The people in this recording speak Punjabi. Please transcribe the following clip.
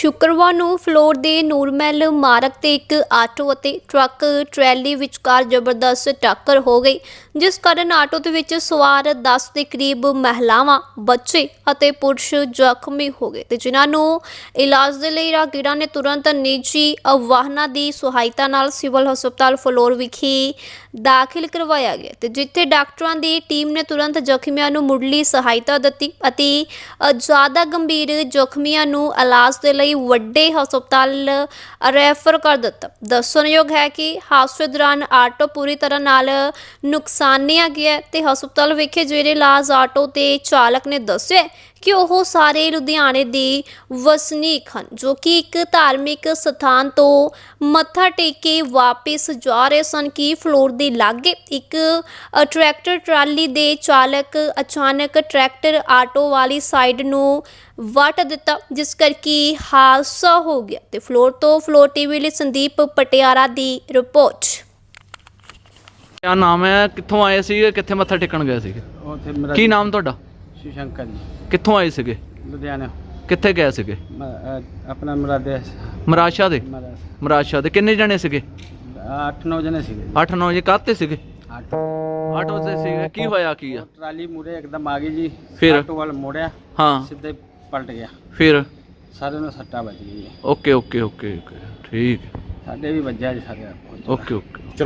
ਸ਼ੁੱਕਰਵਾਰ ਨੂੰ ਫਲੋਰ ਦੇ ਨੂਰਮਹਿਲ ਮਾਰਗ ਤੇ ਇੱਕ ਆਟੋ ਅਤੇ ਟਰੱਕ ਟਰੈਲੀ ਵਿਚਕਾਰ ਜ਼ਬਰਦਸਤ ਟੱਕਰ ਹੋ ਗਈ, ਜਿਸ ਕਾਰਨ ਆਟੋ ਦੇ ਵਿੱਚ ਸਵਾਰ 10 ਦੇ ਕਰੀਬ ਮਹਿਲਾਵਾਂ, ਬੱਚੇ ਅਤੇ ਪੁਰਸ਼ ਜ਼ਖਮੀ ਹੋ ਗਏ ਤੇ ਜਿਨ੍ਹਾਂ ਨੂੰ ਇਲਾਜ ਦੇ ਲਈ ਰਾਹਗੀਰਾਂ ਨੇ ਤੁਰੰਤ ਨਿੱਜੀ ਵਾਹਨਾਂ ਦੀ ਸਹਾਇਤਾ ਨਾਲ ਸਿਵਲ ਹਸਪਤਾਲ ਫਲੋਰ ਵਿਖੇ ਦਾਖਲ ਕਰਵਾਇਆ ਗਿਆ ਤੇ ਜਿੱਥੇ ਡਾਕਟਰਾਂ ਦੀ ਟੀਮ ਨੇ ਤੁਰੰਤ ਜ਼ਖਮੀਆਂ ਨੂੰ ਮੁੱਢਲੀ ਸਹਾਇਤਾ ਦਿੱਤੀ ਅਤੇ ਜ਼ਿਆਦਾ ਗੰਭੀਰ ਜ਼ਖਮੀਆਂ ਨੂੰ ਇਲਾਜ ਦੇ ਲਈ ਵੱਡੇ ਹਸਪਤਾਲ ਰੈਫਰ ਕਰ ਦਿੱਤਾ। ਦੱਸਣਯੋਗ ਹੈ ਕਿ ਹਾਦਸੇ ਦੌਰਾਨ ਆਟੋ ਪੂਰੀ ਤਰ੍ਹਾਂ ਨਾਲ ਨੁਕਸਾਨਿਆ ਗਿਆ ਤੇ ਹਸਪਤਾਲ ਵਿਖੇ ਜਿਹੜੇ ਇਲਾਜ ਆਟੋ ਤੇ ਚਾਲਕ ਨੇ ਦੱਸਿਆ ਕਿ ਉਹ ਸਾਰੇ ਲੁਧਿਆਣੇ ਦੇ ਵਸਨੀਕ ਹਨ, ਜੋ ਕਿ ਇੱਕ ਧਾਰਮਿਕ ਸਥਾਨ ਤੋਂ ਮੱਥਾ ਟੇਕ ਕੇ ਵਾਪਸ ਜਾ ਰਹੇ ਸਨ ਕਿ ਫਲੋਰ ਦੇ ਲਾਗੇ ਇੱਕ ਟਰੈਕਟਰ ਟਰਾਲੀ ਦੇ ਚਾਲਕ ਅਚਾਨਕ ਟਰੈਕਟਰ ਆਟੋ ਵਾਲੀ ਸਾਈਡ ਨੂੰ ਵੱਟ ਦਿੱਤਾ, ਜਿਸ ਕਰਕੇ ਹਾਦਸਾ ਹੋ ਗਿਆ ਤੇ ਫਲੋਰ ਤੋਂ ਫਲੋਰ ਟੀਵੀ ਲਈ ਸੰਦੀਪ ਪਟਿਆਰਾ ਦੀ ਰਿਪੋਰਟ। ਕਿਆ ਨਾਮ ਹੈ? ਕਿੱਥੋਂ ਆਏ ਸੀਗੇ? ਕਿੱਥੇ ਮੱਥਾ ਟੇਕਣ ਗਏ ਸੀਗੇ? ਉੱਥੇ ਮੇਰਾ ਕੀ ਨਾਮ ਤੁਹਾਡਾ? ਸ਼ਿਵ ਸ਼ੰਕਰ ਜੀ। ਕਿੱਥੋਂ ਆਏ ਸੀਗੇ? ਲੁਧਿਆਣਾ। ਕਿੱਥੇ ਗਏ ਸੀਗੇ? ਮ- ਆਪਣਾ ਮੇਰਾ ਦੇਸ਼ ਮਰਾਸ਼ਾ ਦੇ? ਮੇਰਾ ਮਰਾਸ਼ਾ ਦੇ। ਕਿੰਨੇ ਜਣੇ ਸੀਗੇ? ਅੱਠ ਨੌ ਜਣੇ ਸੀਗੇ 8-9 ਜੀ ਕਾਹਤੇ ਸੀਗੇ? ਆਟੋ ਤੇ ਸੀਗੇ। ਕੀ ਹੋਇਆ ਕੀ ਆ? ਟਰਾਲੀ ਮੂਰੇ ਇੱਕਦਮ ਆ ਗਈ ਜੀ। ਫਿਰ? ਆਟੋ ਵਾਲ ਮੋੜਿਆ। ਹਾਂ। ਸਿੱਧੇ ਪਲਟ ਗਿਆ। ਫਿਰ? ਸਾਰੇ ਨੂੰ ਸੱਟਾਂ ਵੱਜ ਗਈ ਓਕੇ ਓਕੇ ਓਕੇ ਓਕੇ। ਠੀਕ। ਸਾਡੇ ਵੀ ਵੱਜਿਆ ਜੀ ਸਾਰੇ ਓਕੇ ਓਕੇ।